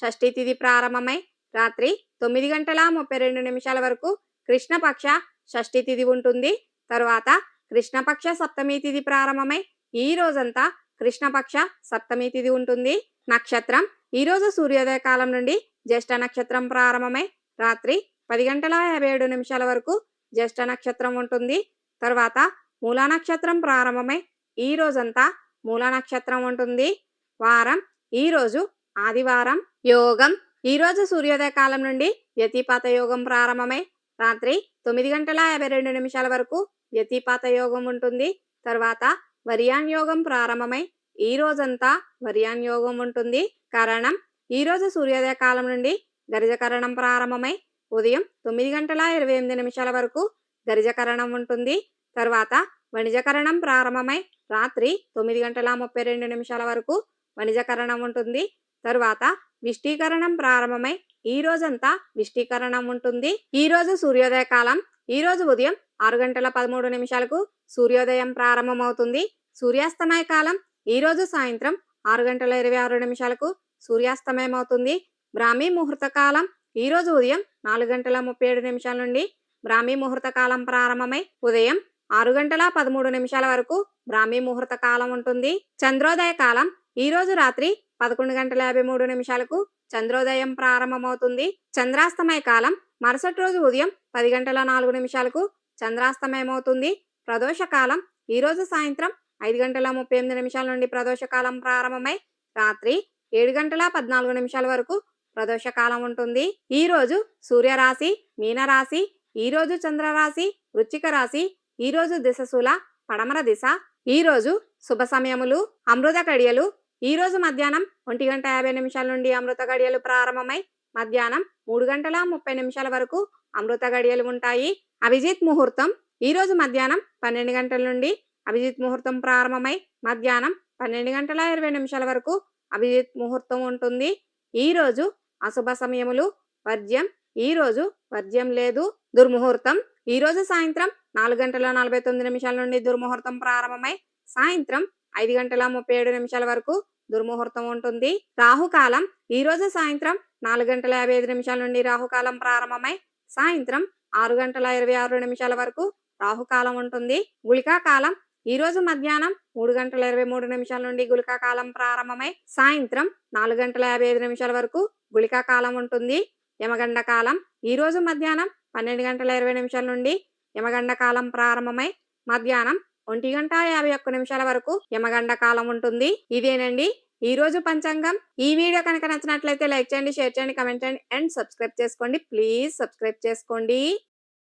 షష్ఠి తిథి ప్రారంభమై రాత్రి తొమ్మిది గంటల ముప్పై రెండు నిమిషాల వరకు కృష్ణపక్ష షష్ఠి తిథి ఉంటుంది. తరువాత కృష్ణపక్ష సప్తమి తిథి ప్రారంభమై ఈ రోజంతా కృష్ణపక్ష సప్తమి తిథి ఉంటుంది. నక్షత్రం ఈ రోజు సూర్యోదయ కాలం నుండి జ్యేష్ఠ నక్షత్రం ప్రారంభమై రాత్రి పది గంటల యాభై ఏడు నిమిషాల వరకు జ్యేష్ఠ నక్షత్రం ఉంటుంది. తర్వాత మూలా నక్షత్రం ప్రారంభమై ఈ రోజంతా మూలా నక్షత్రం ఉంటుంది. వారం ఈ రోజు ఆదివారం యోగం. ఈ రోజు సూర్యోదయ కాలం నుండి వ్యతిపాత యోగం ప్రారంభమై. రాత్రి తొమ్మిది గంటల యాభై రెండు నిమిషాల వరకు వ్యతిపాత యోగం ఉంటుంది. తర్వాత వర్యాన్ యోగం ప్రారంభమై. ఈ రోజంతా వర్యాన్ యోగం ఉంటుంది. కరణం ఈ రోజు సూర్యోదయ కాలం నుండి గరిజకరణం ప్రారంభమై. ఉదయం తొమ్మిది గంటల ఇరవై ఎనిమిది నిమిషాల వరకు గరిజకరణం ఉంటుంది. తర్వాత వణిజకరణం ప్రారంభమై. రాత్రి తొమ్మిది గంటల ముప్పై రెండు నిమిషాల వరకు వణిజకరణం ఉంటుంది. తరువాత విష్టీకరణం ప్రారంభమై ఈ రోజంతా విష్టీకరణం ఉంటుంది. ఈ రోజు సూర్యోదయ కాలం ఈ రోజు ఉదయం ఆరు గంటల పదమూడు నిమిషాలకు సూర్యోదయం ప్రారంభమవుతుంది. సూర్యాస్తమయ కాలం. ఈ రోజు సాయంత్రం ఆరు గంటల ఇరవై ఆరు నిమిషాలకు సూర్యాస్తమయం అవుతుంది బ్రాహ్మీ ముహూర్త కాలం. ఈ రోజు ఉదయం నాలుగు గంటల ముప్పై ఏడు నిమిషాల నుండి బ్రాహ్మీ ముహూర్త కాలం ప్రారంభమై ఉదయం ఆరు గంటల పదమూడు నిమిషాల వరకు బ్రాహ్మీ ముహూర్త కాలం ఉంటుంది. చంద్రోదయ కాలం. ఈ రోజు రాత్రి పదకొండు గంటల యాభై మూడు నిమిషాలకు చంద్రోదయం ప్రారంభమవుతుంది. చంద్రాస్తమయ కాలం మరుసటి రోజు ఉదయం పది గంటల నాలుగు నిమిషాలకు చంద్రాస్తమయం అవుతుంది ప్రదోష కాలం ఈ రోజు సాయంత్రం ఐదు గంటల ముప్పై ఎనిమిది నిమిషాల నుండి ప్రదోషకాలం ప్రారంభమై రాత్రి ఏడు గంటల పద్నాలుగు నిమిషాల వరకు ప్రదోషకాలం ఉంటుంది. ఈ రోజు సూర్యరాశి మీనరాశి ఈ రోజు చంద్రరాశి వృచ్చిక రాశి ఈ రోజు దిశశూల పడమర దిశ ఈ రోజు శుభ సమయములు అమృత కడియలు ఈ రోజు మధ్యాహ్నం ఒంటి గంట యాభై నిమిషాల నుండి అమృత గడియలు ప్రారంభమై మధ్యాహ్నం మూడు గంటల ముప్పై నిమిషాల వరకు అమృత గడియలు ఉంటాయి. అభిజిత్ ముహూర్తం ఈ రోజు మధ్యాహ్నం పన్నెండు గంటల నుండి అభిజిత్ ముహూర్తం ప్రారంభమై మధ్యాహ్నం పన్నెండు గంటల ఇరవై నిమిషాల వరకు అభిజిత్ ముహూర్తం ఉంటుంది. ఈ రోజు అశుభ సమయములు వర్జ్యం. ఈ రోజు వర్జ్యం లేదు దుర్ముహూర్తం. ఈ రోజు సాయంత్రం నాలుగు గంటల నలభై తొమ్మిది నిమిషాల నుండి దుర్ముహూర్తం ప్రారంభమై సాయంత్రం ఐదు గంటల ముప్పై ఏడు నిమిషాల వరకు దుర్ముహూర్తం ఉంటుంది. రాహుకాలం ఈ రోజు సాయంత్రం నాలుగు గంటల యాభై ఐదు నిమిషాల నుండి రాహుకాలం ప్రారంభమై సాయంత్రం ఆరు గంటల ఇరవై ఆరు నిమిషాల వరకు రాహుకాలం ఉంటుంది. గుళికా కాలం ఈ రోజు మధ్యాహ్నం మూడు గంటల ఇరవై మూడు నిమిషాల నుండి గుళికా కాలం ప్రారంభమై సాయంత్రం నాలుగు గంటల యాభై ఐదు నిమిషాల వరకు గుళికా కాలం ఉంటుంది. యమగండ కాలం ఈ రోజు మధ్యాహ్నం పన్నెండు గంటల ఇరవై నిమిషాల నుండి యమగండ కాలం ప్రారంభమై మధ్యాహ్నం ఒంటి గంట యాభై ఒక్క నిమిషాల వరకు యమగండ కాలం ఉంటుంది. ఇదేనండి. ఈ రోజు పంచాంగం. ఈ వీడియో కనుక నచ్చినట్లయితే లైక్ చేయండి షేర్ చేయండి కమెంట్ చేయండి అండ్ సబ్స్క్రైబ్ చేసుకోండి. ప్లీజ్ సబ్స్క్రైబ్ చేసుకోండి.